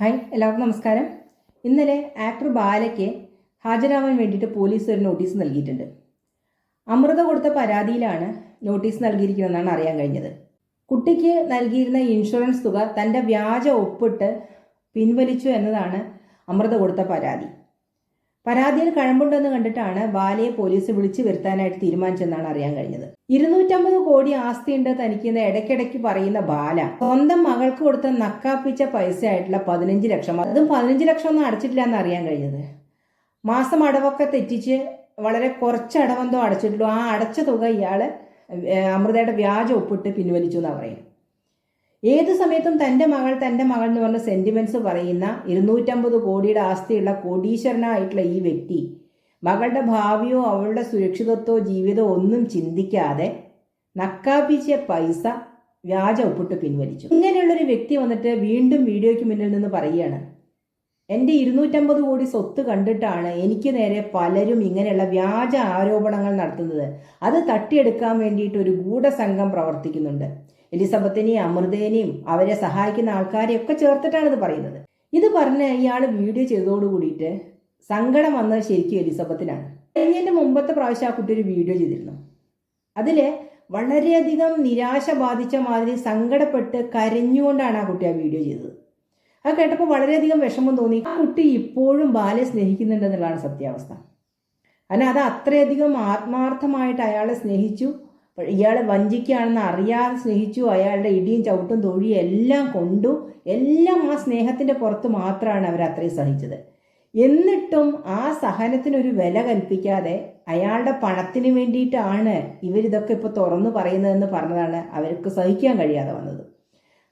Hi എല്ലാവർക്കും നമസ്കാരം. ഇന്നലെ ആക്ടർ ബാലയ്ക്ക് ഹാജരാവാൻ വേണ്ടിയിട്ട് പോലീസ് ഒരു നോട്ടീസ് നൽകിയിട്ടുണ്ട്. അമൃത കൊടുത്ത പരാതിയിലാണ് നോട്ടീസ് നൽകിയിരിക്കുന്നതെന്നാണ് അറിയാൻ കഴിഞ്ഞത്. കുട്ടിക്ക് നൽകിയിരുന്ന ഇൻഷുറൻസ് തുക തന്റെ വ്യാജ ഒപ്പിട്ട് പിൻവലിച്ചു എന്നതാണ് അമൃത കൊടുത്ത പരാതി. പരാതിയിൽ കഴമ്പുണ്ടെന്ന് കണ്ടിട്ടാണ് ബാലയെ പോലീസ് വിളിച്ചു വരുത്താനായിട്ട് തീരുമാനിച്ചെന്നാണ് അറിയാൻ കഴിഞ്ഞത്. ഇരുന്നൂറ്റമ്പത് കോടി ആസ്തിയുണ്ട് തനിക്കെന്ന് ഇടയ്ക്കിടയ്ക്ക് പറയുന്ന ബാല സ്വന്തം മകൾക്ക് കൊടുത്ത നക്കാപ്പിച്ച പൈസ ആയിട്ടുള്ള പതിനഞ്ച് ലക്ഷം. അതും പതിനഞ്ച് ലക്ഷം ഒന്നും അടച്ചിട്ടില്ല എന്ന് അറിയാൻ കഴിഞ്ഞത്. മാസം അടവൊക്കെ തെറ്റിച്ച് വളരെ കുറച്ച് അടവെന്തോ അടച്ചിട്ടുള്ളൂ. ആ അടച്ച തുക ഇയാൾ അമൃതയുടെ വ്യാജ ഒപ്പിട്ട് പിൻവലിച്ചു എന്നാണ് പറയുന്നത്. ഏത് സമയത്തും തന്റെ മകൾ തന്റെ മകൾ എന്ന് പറഞ്ഞ സെന്റിമെന്റ്സ് പറയുന്ന ഇരുന്നൂറ്റമ്പത് കോടിയുടെ ആസ്തിയുള്ള കോടീശ്വരനായിട്ടുള്ള ഈ വ്യക്തി മകളുടെ ഭാവിയോ അവളുടെ സുരക്ഷിതത്വമോ ജീവിതമോ ഒന്നും ചിന്തിക്കാതെ നക്കാപ്പിച്ച പൈസ വ്യാജ ഒപ്പിട്ട് പിൻവലിച്ചു. ഇങ്ങനെയുള്ളൊരു വ്യക്തി വന്നിട്ട് വീണ്ടും വീഡിയോയ്ക്ക് മുന്നിൽ നിന്ന് പറയുകയാണ് എന്റെ ഇരുന്നൂറ്റമ്പത് കോടി സ്വത്ത് കണ്ടിട്ടാണ് എനിക്ക് നേരെ പലരും ഇങ്ങനെയുള്ള വ്യാജ ആരോപണങ്ങൾ നടത്തുന്നത്. അത് തട്ടിയെടുക്കാൻ വേണ്ടിയിട്ട് ഒരു ഗൂഢസംഘം പ്രവർത്തിക്കുന്നുണ്ട്. എലിസബത്തിനെയും അമൃതേനെയും അവരെ സഹായിക്കുന്ന ആൾക്കാരെയും ഒക്കെ ചേർത്തിട്ടാണ് ഇത് പറയുന്നത്. ഇത് പറഞ്ഞ ഇയാൾ വീഡിയോ ചെയ്തതോട് കൂടിയിട്ട് സങ്കടം വന്നത് ശരിക്കും എലിസബത്തിനാണ്. കഴിഞ്ഞതിന്റെ മുമ്പത്തെ പ്രാവശ്യം ആ കുട്ടി ഒരു വീഡിയോ ചെയ്തിരുന്നു. അതിൽ വളരെയധികം നിരാശ ബാധിച്ച മാതിരി സങ്കടപ്പെട്ട് കരഞ്ഞുകൊണ്ടാണ് ആ കുട്ടി ആ വീഡിയോ ചെയ്തത്. അത് കേട്ടപ്പോൾ വളരെയധികം വിഷമം തോന്നി. ആ കുട്ടി ഇപ്പോഴും ബാലെ സ്നേഹിക്കുന്നുണ്ടെന്നുള്ളതാണ് സത്യാവസ്ഥ. കാരണം അത് അത്രയധികം ആത്മാർത്ഥമായിട്ട് അയാളെ സ്നേഹിച്ചു. ഇയാളെ വഞ്ചിക്കുകയാണെന്ന് അറിയാതെ സ്നേഹിച്ചു അയാളുടെ ഇടിയും ചവിട്ടും തൊഴിയും എല്ലാം കൊണ്ടു എല്ലാം ആ സ്നേഹത്തിന്റെ പുറത്ത് മാത്രമാണ് അവർ അത്രയും സഹിച്ചത്. എന്നിട്ടും ആ സഹനത്തിനൊരു വില കൽപ്പിക്കാതെ അയാളുടെ പണത്തിന് വേണ്ടിയിട്ടാണ് ഇവരിതൊക്കെ ഇപ്പോൾ തുറന്നു പറയുന്നതെന്ന് പറഞ്ഞതാണ് അവർക്ക് സഹിക്കാൻ കഴിയാതെ വന്നത്.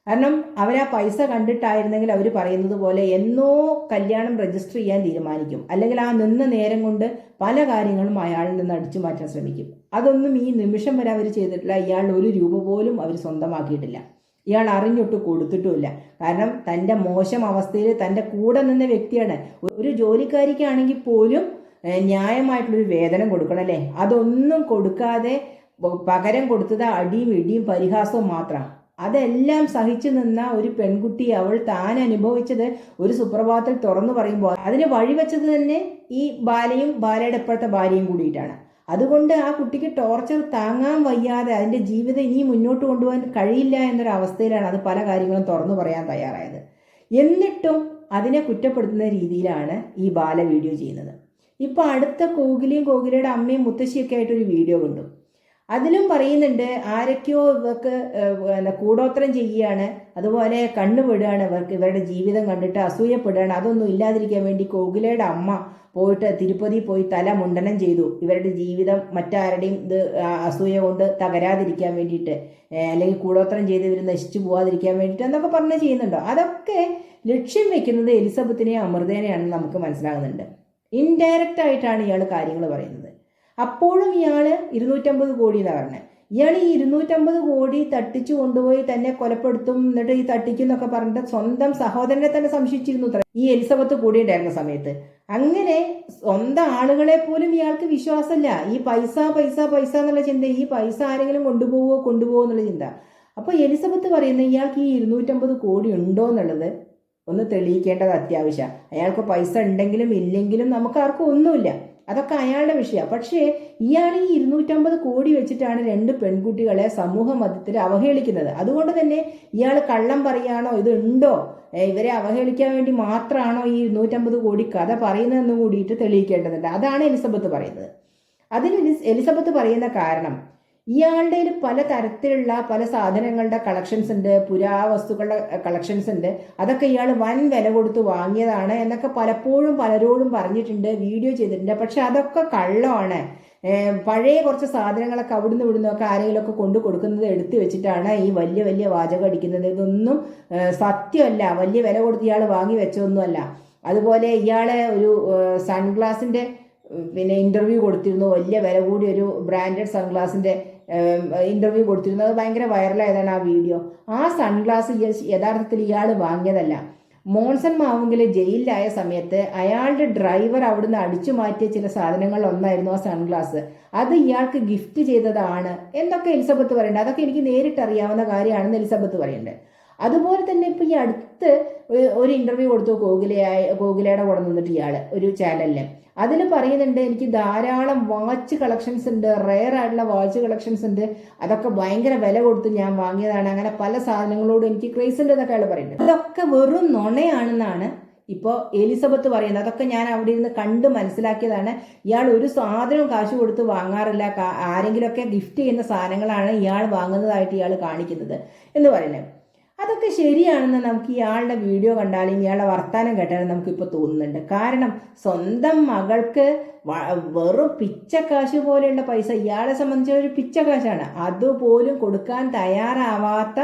കാരണം അവർ ആ പൈസ കണ്ടിട്ടായിരുന്നെങ്കിൽ അവർ പറയുന്നത് പോലെ എന്നോ കല്യാണം രജിസ്റ്റർ ചെയ്യാൻ തീരുമാനിക്കും. അല്ലെങ്കിൽ ആ നിന്ന നേരം കൊണ്ട് പല കാര്യങ്ങളും അയാളിൽ നിന്ന് അടിച്ചു മാറ്റാൻ ശ്രമിക്കും. അതൊന്നും ഈ നിമിഷം വരെ അവർ ചെയ്തിട്ടില്ല. ഇയാൾ ഒരു രൂപ പോലും അവർ സ്വന്തമാക്കിയിട്ടില്ല. ഇയാൾ അറിഞ്ഞൊട്ട് കൊടുത്തിട്ടുമില്ല. കാരണം തന്റെ മോശം അവസ്ഥയിൽ തന്റെ കൂടെ നിന്ന വ്യക്തിയാണ്. ഒരു ജോലിക്കാരിക്കാണെങ്കിൽ പോലും ന്യായമായിട്ടുള്ളൊരു വേതനം കൊടുക്കണം അല്ലേ? അതൊന്നും കൊടുക്കാതെ പകരം കൊടുത്തത് അടിയും ഇടിയും പരിഹാസവും മാത്രമാണ്. അതെല്ലാം സഹിച്ചു നിന്ന ഒരു പെൺകുട്ടി അവൾ താൻ അനുഭവിച്ചത് ഒരു സുപ്രഭാതത്തിൽ തുറന്നു പറയുമ്പോൾ അതിന് വഴിവെച്ചത് തന്നെ ഈ ബാലയും ബാലയുടെ ഇപ്പോഴത്തെ ഭാര്യയും കൂടിയിട്ടാണ്. അതുകൊണ്ട് ആ കുട്ടിക്ക് ടോർച്ചർ താങ്ങാൻ വയ്യാതെ അതിന്റെ ജീവിതം ഇനി മുന്നോട്ട് കൊണ്ടുപോകാൻ കഴിയില്ല എന്നൊരു അവസ്ഥയിലാണ് അത് പല കാര്യങ്ങളും തുറന്നു പറയാൻ തയ്യാറായത്. എന്നിട്ടും അതിനെ കുറ്റപ്പെടുത്തുന്ന രീതിയിലാണ് ഈ ബാല വീഡിയോ ചെയ്യുന്നത്. ഇപ്പോൾ അടുത്ത കോകിലയും കോകിലയുടെ അമ്മയും മുത്തശ്ശിയൊക്കെ ആയിട്ടൊരു വീഡിയോ കണ്ടു. അതിലും പറയുന്നുണ്ട് ആരൊക്കെയോ ഇവർക്ക് കൂടോത്രം ചെയ്യുകയാണ് അതുപോലെ കണ്ണുപെടുകയാണ് ഇവർക്ക് ഇവരുടെ ജീവിതം കണ്ടിട്ട് അസൂയപ്പെടുകയാണ്. അതൊന്നും ഇല്ലാതിരിക്കാൻ വേണ്ടി കോകിലയുടെ അമ്മ പോയിട്ട് തിരുപ്പതി പോയി തല മുണ്ടനം ചെയ്തു. ഇവരുടെ ജീവിതം മറ്റാരുടെയും ഇത് അസൂയ കൊണ്ട് തകരാതിരിക്കാൻ വേണ്ടിയിട്ട് അല്ലെങ്കിൽ കൂടോത്രം ചെയ്ത് ഇവർ നശിച്ചു പോകാതിരിക്കാൻ വേണ്ടിയിട്ട് എന്നൊക്കെ പറഞ്ഞ് ചെയ്യുന്നുണ്ടോ. അതൊക്കെ ലക്ഷ്യം വെക്കുന്നത് എലിസബത്തിനെയും അമൃതേനെയാണെന്ന് നമുക്ക് മനസ്സിലാകുന്നുണ്ട്. ഇൻഡയറക്റ്റ് ആയിട്ടാണ് ഇയാൾ കാര്യങ്ങൾ പറയുന്നത്. അപ്പോഴും ഇയാൾ ഇരുന്നൂറ്റമ്പത് കോടി എന്നാണ് പറഞ്ഞത് ഇയാൾ ഈ ഇരുന്നൂറ്റമ്പത് കോടി തട്ടിച്ചു കൊണ്ടുപോയി തന്നെ കൊലപ്പെടുത്തും എന്നിട്ട് ഈ തട്ടിക്കും എന്നൊക്കെ പറഞ്ഞിട്ട് സ്വന്തം സഹോദരനെ തന്നെ സംശയിച്ചിരുന്നു ഈ എലിസബത്ത് കൂടി ഉണ്ടായിരുന്ന സമയത്ത്. അങ്ങനെ സ്വന്തം ആളുകളെ പോലും ഇയാൾക്ക് വിശ്വാസമല്ല. ഈ പൈസ പൈസ പൈസ എന്നുള്ള ചിന്ത ഈ പൈസ ആരെങ്കിലും കൊണ്ടുപോവോ കൊണ്ടുപോകുമോ എന്നുള്ള ചിന്ത. അപ്പോൾ എലിസബത്ത് പറയുന്ന ഇയാൾക്ക് ഈ ഇരുന്നൂറ്റമ്പത് കോടി ഉണ്ടോ എന്നുള്ളത് ഒന്ന് തെളിയിക്കേണ്ടത് അത്യാവശ്യം. അയാൾക്ക് പൈസ ഉണ്ടെങ്കിലും ഇല്ലെങ്കിലും നമുക്ക് ആർക്കും ഒന്നുമില്ല. അതൊക്കെ അയാളുടെ വിഷയമാണ് പക്ഷേ ഇയാൾ ഈ ഇരുന്നൂറ്റമ്പത് കോടി വെച്ചിട്ടാണ് രണ്ട് പെൺകുട്ടികളെ സമൂഹ മധ്യത്തിൽ അവഹേളിക്കുന്നത്. അതുകൊണ്ട് തന്നെ ഇയാൾ കള്ളം പറയാണോ ഇത് ഉണ്ടോ ഇവരെ അവഹേളിക്കാൻ വേണ്ടി മാത്രമാണോ ഈ ഇരുന്നൂറ്റമ്പത് കോടി കഥ പറയുന്നതെന്ന് കൂടിയിട്ട് തെളിയിക്കേണ്ടതുണ്ട്. അതാണ് എലിസബത്ത് പറയുന്നത്. അതിന് എലിസബത്ത് പറയുന്ന കാരണം ഇയാളുടെ പല തരത്തിലുള്ള പല സാധനങ്ങളുടെ കളക്ഷൻസ് ഉണ്ട് പുരാവസ്തുക്കളുടെ കളക്ഷൻസ് ഉണ്ട്. അതൊക്കെ ഇയാൾ വൻ വില കൊടുത്ത് വാങ്ങിയതാണ് എന്നൊക്കെ പലപ്പോഴും പലരോടും പറഞ്ഞിട്ടുണ്ട് വീഡിയോ ചെയ്തിട്ടുണ്ട്. പക്ഷെ അതൊക്കെ കള്ളമാണ്. പഴയ കുറച്ച് സാധനങ്ങളൊക്കെ അവിടുന്ന് ആരെങ്കിലും ഒക്കെ കൊണ്ടു കൊടുക്കുന്നത് എടുത്തു വെച്ചിട്ടാണ് ഈ വലിയ വലിയ വാചകം അടിക്കുന്നത്. ഇതൊന്നും സത്യമല്ല. വലിയ വില കൊടുത്ത് ഇയാൾ വാങ്ങി വെച്ചതൊന്നുമല്ല. അതുപോലെ ഇയാളെ ഒരു സൺഗ്ലാസിന്റെ പിന്നെ ഇന്റർവ്യൂ കൊടുത്തിരുന്നു. വലിയ വില കൂടി ഒരു ബ്രാൻഡഡ് സൺഗ്ലാസിന്റെ ഇന്റർവ്യൂ കൊടുത്തിരുന്നത് ഭയങ്കര വൈറലായതാണ് ആ വീഡിയോ ആ സൺഗ്ലാസ് യഥാർത്ഥത്തിൽ ഇയാൾ വാങ്ങിയതല്ല. മോൺസൺ മാവുങ്കിൽ ജയിലിലായ സമയത്ത് അയാളുടെ ഡ്രൈവർ അവിടുന്ന് അടിച്ചു മാറ്റിയ ചില സാധനങ്ങൾ ഒന്നായിരുന്നു ആ സൺഗ്ലാസ് അത് ഇയാൾക്ക് ഗിഫ്റ്റ് ചെയ്തതാണ്. എന്നൊക്കെ എലിസബത്ത് പറയുന്നുണ്ട്? അതൊക്കെ എനിക്ക് നേരിട്ട് അറിയാവുന്ന കാര്യമാണെന്ന് എലിസബത്ത് പറയുന്നുണ്ട്. അതുപോലെ തന്നെ ഇപ്പോൾ ഈ അടുത്ത ഒരു- ഇന്റർവ്യൂ കൊടുത്തു ഗോകുലയായ ഗോകുലയുടെ കൂടെ നിന്നിട്ട് ഇയാൾ ഒരു ചാനലിൽ അതിൽ പറയുന്നുണ്ട് എനിക്ക് ധാരാളം വാച്ച് കളക്ഷൻസ് ഉണ്ട് റെയർ ആയിട്ടുള്ള വാച്ച് കളക്ഷൻസ് ഉണ്ട്. അതൊക്കെ ഭയങ്കര വില കൊടുത്ത് ഞാൻ വാങ്ങിയതാണ്. അങ്ങനെ പല സാധനങ്ങളോടും എനിക്ക് ക്രേസ് ഉണ്ട് എന്നൊക്കെ അയാൾ പറയുന്നത് അതൊക്കെ വെറും നുണയാണെന്നാണ് ഇപ്പോൾ എലിസബത്ത് പറയുന്നത്. അതൊക്കെ ഞാൻ അവിടെ ഇരുന്ന് കണ്ട് മനസ്സിലാക്കിയതാണ്. ഇയാൾ ഒരു സാധനവും കാശ് കൊടുത്ത് വാങ്ങാറില്ല. ആരെങ്കിലുമൊക്കെ ഗിഫ്റ്റ് ചെയ്യുന്ന സാധനങ്ങളാണ് ഇയാൾ വാങ്ങുന്നതായിട്ട് ഇയാൾ കാണിക്കുന്നത് എന്ന് പറയുന്നത്. അതൊക്കെ ശരിയാണെന്ന് നമുക്ക് ഇയാളുടെ വീഡിയോ കണ്ടാലും ഇയാളുടെ വർത്തമാനം കേട്ടാലും നമുക്കിപ്പോൾ തോന്നുന്നുണ്ട്. കാരണം സ്വന്തം മകൾക്ക് വെറും പിച്ചക്കാശ് പോലെയുള്ള പൈസ ഇയാളെ സംബന്ധിച്ച ഒരു പിച്ചക്കാശാണ്. അതുപോലും കൊടുക്കാൻ തയ്യാറാവാത്ത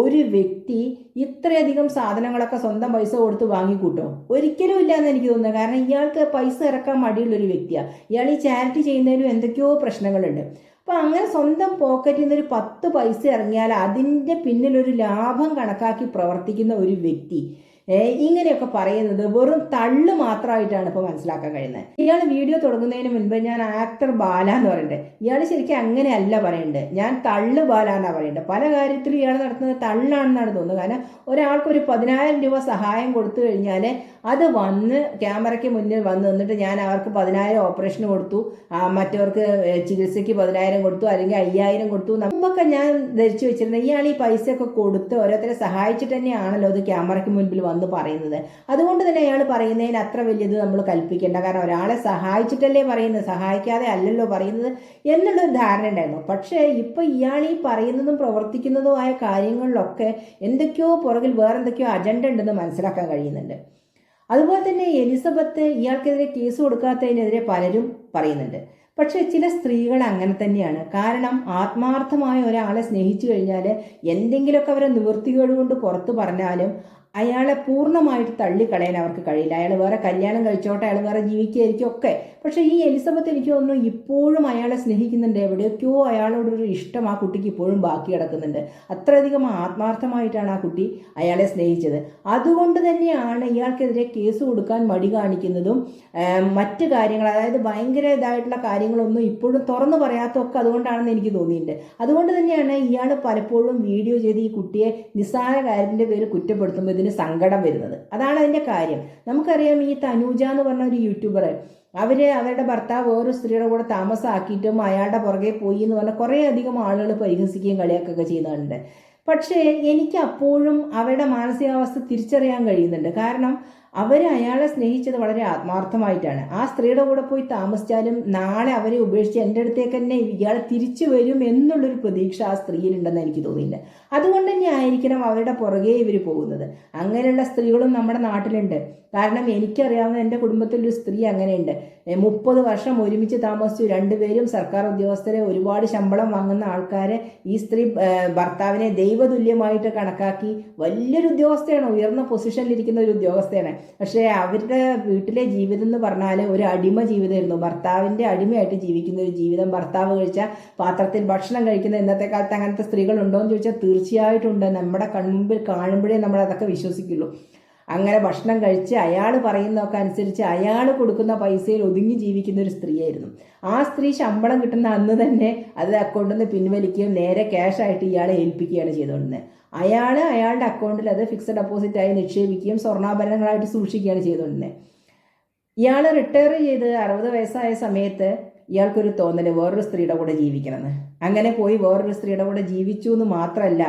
ഒരു വ്യക്തി ഇത്രയധികം സാധനങ്ങളൊക്കെ സ്വന്തം പൈസ കൊടുത്ത് വാങ്ങിക്കൂട്ടോ? ഒരിക്കലും ഇല്ല എന്ന് എനിക്ക് തോന്നുന്നത് കാരണം ഇയാൾക്ക് പൈസ ഇറക്കാൻ മടിയുള്ളൊരു വ്യക്തിയാണ്. ഇയാൾ ഈ ചാരിറ്റി ചെയ്യുന്നതിലും എന്തൊക്കെയോ പ്രശ്നങ്ങളുണ്ട്. അപ്പോൾ അങ്ങനെ സ്വന്തം പോക്കറ്റിൽ നിന്ന് ഒരു പത്ത് പൈസ ഇറങ്ങിയാൽ അതിന്റെ പിന്നിലൊരു ലാഭം കണക്കാക്കി പ്രവർത്തിക്കുന്ന ഒരു വ്യക്തി. ഇങ്ങനെയൊക്കെ പറയുന്നത് വെറും തള്ളു മാത്രമായിട്ടാണ് ഇപ്പോൾ മനസ്സിലാക്കാൻ കഴിയുന്നത്. ഇയാൾ വീഡിയോ തുടങ്ങുന്നതിന് മുൻപ് ഞാൻ ആക്ടർ ബാല എന്ന് പറയുന്നുണ്ട്. ഇയാൾ ശരിക്കും അങ്ങനെയല്ല പറയേണ്ടത് ഞാൻ തള്ളു ബാല എന്നാണ് പറയേണ്ടത് പല കാര്യത്തിലും ഇയാൾ നടത്തുന്നത് തള്ളാണെന്നാണ് തോന്നുന്നത്. കാരണം ഒരാൾക്ക് ഒരു പതിനായിരം രൂപ സഹായം കൊടുത്തു കഴിഞ്ഞാൽ അത് വന്ന് ക്യാമറയ്ക്ക് മുന്നിൽ വന്ന് നിന്നിട്ട് ഞാൻ അവർക്ക് പതിനായിരം ഓപ്പറേഷൻ കൊടുത്തു. മറ്റവർക്ക് ചികിത്സയ്ക്ക് പതിനായിരം കൊടുത്തു അല്ലെങ്കിൽ അയ്യായിരം കൊടുത്തു. നമ്മൊക്കെ ഞാൻ ധരിച്ചു വെച്ചിരുന്നത് ഇയാൾ ഈ പൈസയൊക്കെ കൊടുത്ത് ഓരോരുത്തരെ സഹായിച്ചിട്ട് തന്നെയാണല്ലോ അത് ക്യാമറയ്ക്ക് മുൻപിൽ വന്ന് പറയുന്നത്. അതുകൊണ്ട് തന്നെ അയാൾ പറയുന്നതിന് അത്ര വലിയത് നമ്മൾ കൽപ്പിക്കേണ്ട. കാരണം ഒരാളെ സഹായിച്ചിട്ടല്ലേ പറയുന്നത് സഹായിക്കാതെ അല്ലല്ലോ പറയുന്നത് എന്നുള്ളൊരു ധാരണ ഉണ്ടായിരുന്നു. പക്ഷേ ഇപ്പം ഇയാൾ ഈ പറയുന്നതും പ്രവർത്തിക്കുന്നതുമായ കാര്യങ്ങളിലൊക്കെ എന്തൊക്കെയോ പുറകിൽ വേറെന്തൊക്കെയോ അജണ്ട ഉണ്ടെന്ന് മനസ്സിലാക്കാൻ കഴിയുന്നുണ്ട്. അതുപോലെ തന്നെ എലിസബത്ത് ഇയാൾക്കെതിരെ കേസ് കൊടുക്കാത്തതിനെതിരെ പലരും പറയുന്നുണ്ട്. പക്ഷേ ചില സ്ത്രീകൾ അങ്ങനെ തന്നെയാണ്. കാരണം ആത്മാർത്ഥമായ ഒരാളെ സ്നേഹിച്ചു കഴിഞ്ഞാൽ എന്തെങ്കിലുമൊക്കെ അവരെ നിവൃത്തികേട് കൊണ്ട് പുറത്തു പറഞ്ഞാലും അയാളെ പൂർണമായിട്ട് തള്ളിക്കളയാൻ അവർക്ക് കഴിയില്ല. അയാൾ വേറെ കല്യാണം കഴിച്ചോട്ടെ അയാൾ വേറെ ജീവിക്കുകയായിരിക്കും ഒക്കെ. പക്ഷേ ഈ എലിസബത്ത് എനിക്ക് തോന്നുന്നു ഇപ്പോഴും അയാളെ സ്നേഹിക്കുന്നുണ്ട്. എവിടെയൊക്കെയോ അയാളോടൊരു ഇഷ്ടം ആ കുട്ടിക്ക് ഇപ്പോഴും ബാക്കി കിടക്കുന്നുണ്ട്. അത്രയധികം ആത്മാർത്ഥമായിട്ടാണ് ആ കുട്ടി അയാളെ സ്നേഹിച്ചത്. അതുകൊണ്ട് തന്നെയാണ് ഇയാൾക്കെതിരെ കേസ് കൊടുക്കാൻ മടി കാണിക്കുന്നതും മറ്റ് കാര്യങ്ങൾ അതായത് ഭയങ്കര ഇതായിട്ടുള്ള കാര്യങ്ങളൊന്നും ഇപ്പോഴും തുറന്നു പറയാത്തൊക്കെ അതുകൊണ്ടാണെന്ന് എനിക്ക് തോന്നിയിട്ടുണ്ട്. അതുകൊണ്ട് തന്നെയാണ് ഇയാൾ പലപ്പോഴും വീഡിയോ ചെയ്ത് ഈ കുട്ടിയെ നിസ്സാര കാര്യത്തിന്റെ പേര് കുറ്റപ്പെടുത്തുമ്പോൾ ഇതിന് സങ്കടം വരുന്നത്. അതാണ് അതിന്റെ കാര്യം. നമുക്കറിയാം ഈ തനൂജ എന്ന് പറഞ്ഞ ഒരു യൂട്യൂബർ അവർ അവരുടെ ഭർത്താവ് വേറൊരു സ്ത്രീയുടെ കൂടെ താമസമാക്കിയിട്ടും അയാളുടെ പുറകെ പോയി എന്ന് പറഞ്ഞാൽ കുറേ അധികം ആളുകൾ പരിഹസിക്കുകയും കളിയാക്കുകയൊക്കെ ചെയ്യുന്നുണ്ട്. പക്ഷേ എനിക്ക് അപ്പോഴും അവരുടെ മാനസികാവസ്ഥ തിരിച്ചറിയാൻ കഴിയുന്നുണ്ട്. കാരണം അവർ അയാളെ സ്നേഹിച്ചത് വളരെ ആത്മാർത്ഥമായിട്ടാണ്. ആ സ്ത്രീയുടെ കൂടെ പോയി താമസിച്ചാലും നാളെ അവരെ ഉപേക്ഷിച്ച് എന്റെ അടുത്തേക്ക് തന്നെ ഇയാൾ തിരിച്ചു വരും എന്നുള്ളൊരു പ്രതീക്ഷ ആ സ്ത്രീയിലുണ്ടെന്ന് എനിക്ക് തോന്നിയില്ല അതുകൊണ്ട് തന്നെ ആയിരിക്കണം അവരുടെ പുറകെ ഇവർ പോകുന്നത്. അങ്ങനെയുള്ള സ്ത്രീകളും നമ്മുടെ നാട്ടിലുണ്ട്. കാരണം എനിക്കറിയാവുന്ന എന്റെ കുടുംബത്തിൽ ഒരു സ്ത്രീ അങ്ങനെയുണ്ട്. മുപ്പത് വർഷം ഒരുമിച്ച് താമസിച്ചു. രണ്ടുപേരും സർക്കാർ ഉദ്യോഗസ്ഥരെ ഒരുപാട് ശമ്പളം വാങ്ങുന്ന ആൾക്കാരെ ഈ സ്ത്രീ ഭർത്താവിനെ ദൈവതുല്യമായിട്ട് കണക്കാക്കി വലിയൊരു ഉദ്യോഗസ്ഥയാണ്. ഉയർന്ന പൊസിഷനിലിരിക്കുന്ന ഒരു ഉദ്യോഗസ്ഥയാണ്. പക്ഷേ അവരുടെ വീട്ടിലെ ജീവിതം എന്ന് പറഞ്ഞാൽ ഒരു അടിമ ജീവിതമായിരുന്നു. ഭർത്താവിന്റെ അടിമയായിട്ട് ജീവിക്കുന്ന ഒരു ജീവിതം. ഭർത്താവ് കഴിച്ച പാത്രത്തിൽ ഭക്ഷണം കഴിക്കുന്ന ഇന്നത്തെ കാലത്ത് അങ്ങനത്തെ സ്ത്രീകളുണ്ടോ എന്ന് ചോദിച്ചാൽ തീർച്ചയായിട്ടുണ്ട് നമ്മുടെ കൺമുമ്പിൽ കാണുമ്പോഴേ നമ്മൾ അതൊക്കെ വിശ്വസിക്കുള്ളൂ. അങ്ങനെ ഭക്ഷണം കഴിച്ച് അയാൾ പറയുന്നതൊക്കെ അനുസരിച്ച് അയാൾ കൊടുക്കുന്ന പൈസയിൽ ഒതുങ്ങി ജീവിക്കുന്ന ഒരു സ്ത്രീയായിരുന്നു. ആ സ്ത്രീ ശമ്പളം കിട്ടുന്ന അന്ന് തന്നെ അത് അക്കൗണ്ടിൽ നിന്ന് പിൻവലിക്കുകയും നേരെ ക്യാഷായിട്ട് ഇയാളെ ഏൽപ്പിക്കുകയാണ് ചെയ്തുകൊണ്ടിരുന്നത്. അയാൾ അയാളുടെ അക്കൗണ്ടിൽ അത് ഫിക്സഡ് ഡെപ്പോസിറ്റായി നിക്ഷേപിക്കുകയും സ്വർണാഭരണങ്ങളായിട്ട് സൂക്ഷിക്കുകയാണ് ചെയ്തുകൊണ്ടിരുന്നത് ഇയാൾ റിട്ടയർ ചെയ്ത് അറുപത് വയസ്സായ സമയത്ത് ഇയാൾക്കൊരു തോന്നൽ വേറൊരു സ്ത്രീയുടെ കൂടെ ജീവിക്കണമെന്ന്. അങ്ങനെ പോയി വേറൊരു സ്ത്രീയുടെ കൂടെ ജീവിച്ചു എന്ന് മാത്രമല്ല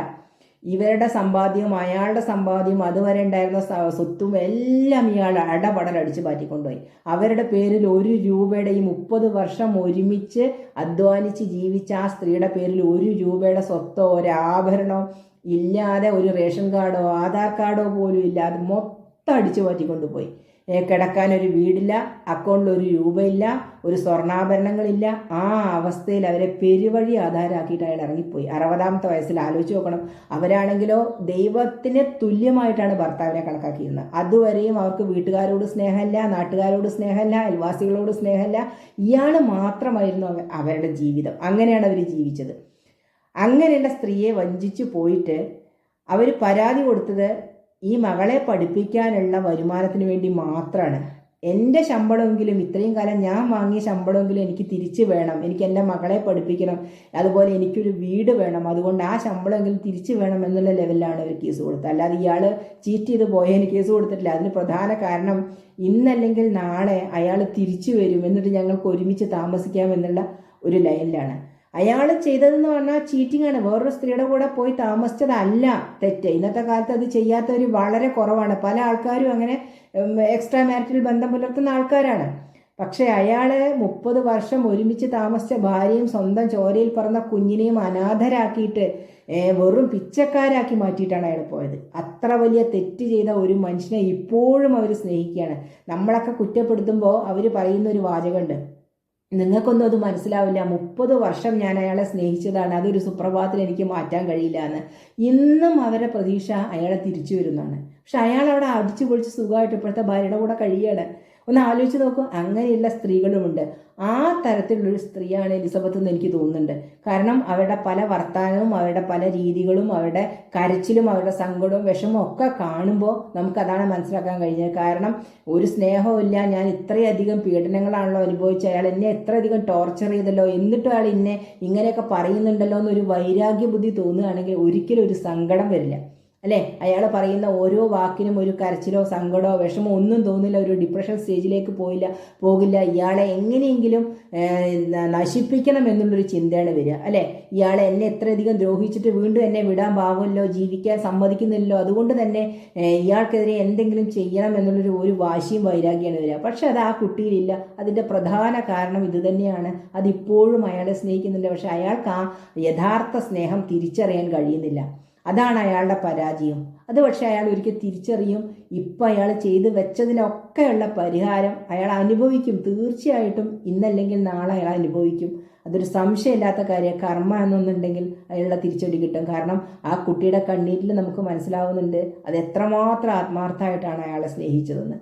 ഇവരുടെ സമ്പാദ്യം അയാളുടെ സമ്പാദ്യം അതുവരെ ഉണ്ടായിരുന്ന സ്വത്തും എല്ലാം ഇയാൾ അടപടലടിച്ച് മാറ്റിക്കൊണ്ടുപോയി അവരുടെ പേരിൽ ഒരു രൂപയുടെ ഈ മുപ്പത് വർഷം ഒരുമിച്ച് അധ്വാനിച്ച് ജീവിച്ച ആ സ്ത്രീയുടെ പേരിൽ ഒരു രൂപയുടെ സ്വത്തോ ഒരാഭരണോ ഇല്ലാതെ ഒരു റേഷൻ കാർഡോ ആധാർ കാർഡോ പോലും ഇല്ലാതെ മൊത്തം അടിച്ചു മാറ്റിക്കൊണ്ടുപോയി കിടക്കാൻ ഒരു വീടില്ല അക്കൗണ്ടിൽ ഒരു രൂപയില്ല ഒരു സ്വർണാഭരണങ്ങളില്ല. ആ അവസ്ഥയിൽ അവരെ പെരുവഴി ആധാരമാക്കിയിട്ട് അയാൾ ഇറങ്ങിപ്പോയി. അറുപതാമത്തെ വയസ്സിൽ ആലോചിച്ച് നോക്കണം. അവരാണെങ്കിലോ ദൈവത്തിന് തുല്യമായിട്ടാണ് ഭർത്താവിനെ കണക്കാക്കിയിരുന്നത്. അതുവരെയും അവർക്ക് വീട്ടുകാരോട് സ്നേഹമില്ല നാട്ടുകാരോട് സ്നേഹമില്ല അയൽവാസികളോട് സ്നേഹമില്ല. ഇയാൾ മാത്രമായിരുന്നു അവരുടെ ജീവിതം. അങ്ങനെയാണ് അവർ ജീവിച്ചത്. അങ്ങനെയുള്ള സ്ത്രീയെ വഞ്ചിച്ചു പോയിട്ട് അവർ പരാതി കൊടുത്തത് ഈ മകളെ പഠിപ്പിക്കാനുള്ള വരുമാനത്തിന് വേണ്ടി മാത്രമാണ് എന്റെ ശമ്പളമെങ്കിലും ഇത്രയും കാലം ഞാൻ വാങ്ങിയ ശമ്പളമെങ്കിലും എനിക്ക് തിരിച്ചു വേണം. എനിക്ക് എന്റെ മകളെ പഠിപ്പിക്കണം. അതുപോലെ എനിക്കൊരു വീട് വേണം. അതുകൊണ്ട് ആ ശമ്പളമെങ്കിലും തിരിച്ചു വേണം എന്നുള്ള ലെവലിലാണ് അവർ കേസ് കൊടുത്തത്. അല്ലാതെ ഇയാൾ ചീറ്റ് ചെയ്ത് പോയതിന് കേസ് കൊടുത്തിട്ടില്ല. അതിന് പ്രധാന കാരണം ഇന്നല്ലെങ്കിൽ നാളെ അയാൾ തിരിച്ചു വരും. എന്നിട്ട് ഞങ്ങൾക്ക് ഒരുമിച്ച് താമസിക്കാം എന്നുള്ള ഒരു ലൈനിലാണ്. അയാൾ ചെയ്തതെന്ന് പറഞ്ഞാൽ ചീറ്റിംഗ് ആണ്. വേറൊരു സ്ത്രീയുടെ കൂടെ പോയി താമസിച്ചതല്ല തെറ്റ്. ഇന്നത്തെ കാലത്ത് അത് ചെയ്യാത്തവർ വളരെ കുറവാണ്. പല ആൾക്കാരും അങ്ങനെ എക്സ്ട്രാ മാരിറ്റൽ ബന്ധം പുലർത്തുന്ന ആൾക്കാരാണ്. പക്ഷേ അയാൾ മുപ്പത് വർഷം ഒരുമിച്ച് താമസിച്ച ഭാര്യയും സ്വന്തം ചോരയിൽ പറന്ന കുഞ്ഞിനെയും അനാഥരാക്കിയിട്ട് വെറും പിച്ചക്കാരാക്കി മാറ്റിയിട്ടാണ് അയാൾ പോയത്. അത്ര വലിയ തെറ്റ് ചെയ്ത ഒരു മനുഷ്യനെ ഇപ്പോഴും അവർ സ്നേഹിക്കുകയാണ്. നമ്മളൊക്കെ കുറ്റപ്പെടുത്തുമ്പോൾ അവർ പറയുന്ന ഒരു വാചകമുണ്ട്. നിങ്ങൾക്കൊന്നും അത് മനസ്സിലാവില്ല. മുപ്പത് വർഷം ഞാൻ അയാളെ സ്നേഹിച്ചതാണ്. അതൊരു സുപ്രഭാതത്തിൽ എനിക്ക് മാറ്റാൻ കഴിയില്ല എന്ന് ഇന്നും അവരെ പ്രതീക്ഷ അയാളെ തിരിച്ചു വരുന്നതാണ്. പക്ഷെ അയാൾ അവിടെ അടിച്ചു പൊളിച്ച് സുഖമായിട്ട് ഇപ്പോഴത്തെ ഭാര്യയുടെ കൂടെ കഴിയാണ് ഒന്ന് ആലോചിച്ച് നോക്കൂ അങ്ങനെയുള്ള സ്ത്രീകളുമുണ്ട്. ആ തരത്തിലുള്ളൊരു സ്ത്രീയാണ് എലിസബത്ത് എന്ന് എനിക്ക് തോന്നുന്നുണ്ട്. കാരണം അവരുടെ പല വർത്തമാനവും അവരുടെ പല രീതികളും അവരുടെ കരച്ചിലും അവരുടെ സങ്കടവും വിഷമവും ഒക്കെ കാണുമ്പോൾ നമുക്കതാണ് മനസ്സിലാക്കാൻ കഴിഞ്ഞത്. കാരണം ഒരു സ്നേഹവും ഇല്ല ഞാൻ ഇത്രയധികം പീഡനങ്ങളാണല്ലോ അനുഭവിച്ച അയാൾ എന്നെ എത്രയധികം ടോർച്ചർ ചെയ്തല്ലോ. എന്നിട്ടും അയാൾ എന്നെ ഇങ്ങനെയൊക്കെ പറയുന്നുണ്ടല്ലോ എന്നൊരു വൈരാഗ്യ ബുദ്ധി തോന്നുകയാണെങ്കിൽ ഒരിക്കലും ഒരു സങ്കടം വരില്ല. അല്ലേ? അയാൾ പറയുന്ന ഓരോ വാക്കിനും ഒരു കരച്ചിലോ സങ്കടമോ വിഷമോ ഒന്നും തോന്നില്ല ഒരു ഡിപ്രഷൻ സ്റ്റേജിലേക്ക് പോയില്ല പോകില്ല. ഇയാളെ എങ്ങനെയെങ്കിലും നശിപ്പിക്കണം എന്നുള്ളൊരു ചിന്തയാണ് വരിക അല്ലേ? ഇയാളെ എന്നെ എത്രയധികം ദ്രോഹിച്ചിട്ട് വീണ്ടും എന്നെ വിടാൻ പാകുമല്ലോ ജീവിക്കാൻ സമ്മതിക്കുന്നില്ലല്ലോ. അതുകൊണ്ട് തന്നെ ഇയാൾക്കെതിരെ എന്തെങ്കിലും ചെയ്യണം എന്നുള്ളൊരു ഒരു വാശിയും വൈരാഗ്യമാണ് വരിക. പക്ഷെ അത് ആ കുട്ടിയിലില്ല. അതിന്റെ പ്രധാന കാരണം ഇത് തന്നെയാണ്. അതിപ്പോഴും അയാളെ സ്നേഹിക്കുന്നുണ്ട് പക്ഷെ അയാൾക്ക് ആ യഥാർത്ഥ സ്നേഹം തിരിച്ചറിയാൻ കഴിയുന്നില്ല. അതാണ് അയാളുടെ പരാജയം. അത് പക്ഷേ അയാൾ ഒരിക്കൽ തിരിച്ചറിയും ഇപ്പം അയാൾ ചെയ്തു വെച്ചതിനൊക്കെയുള്ള പരിഹാരം അയാൾ അനുഭവിക്കും. തീർച്ചയായിട്ടും ഇന്നല്ലെങ്കിൽ നാളെ അയാൾ അനുഭവിക്കും. അതൊരു സംശയമില്ലാത്ത കാര്യം കർമ്മ എന്നൊന്നുണ്ടെങ്കിൽ അയാളുടെ തിരിച്ചടി കിട്ടും. കാരണം ആ കുട്ടിയുടെ കണ്ണീരിൽ നമുക്ക് മനസ്സിലാവുന്നുണ്ട് അത് എത്രമാത്രം ആത്മാർത്ഥമായിട്ടാണ് അയാളെ സ്നേഹിച്ചതെന്ന്.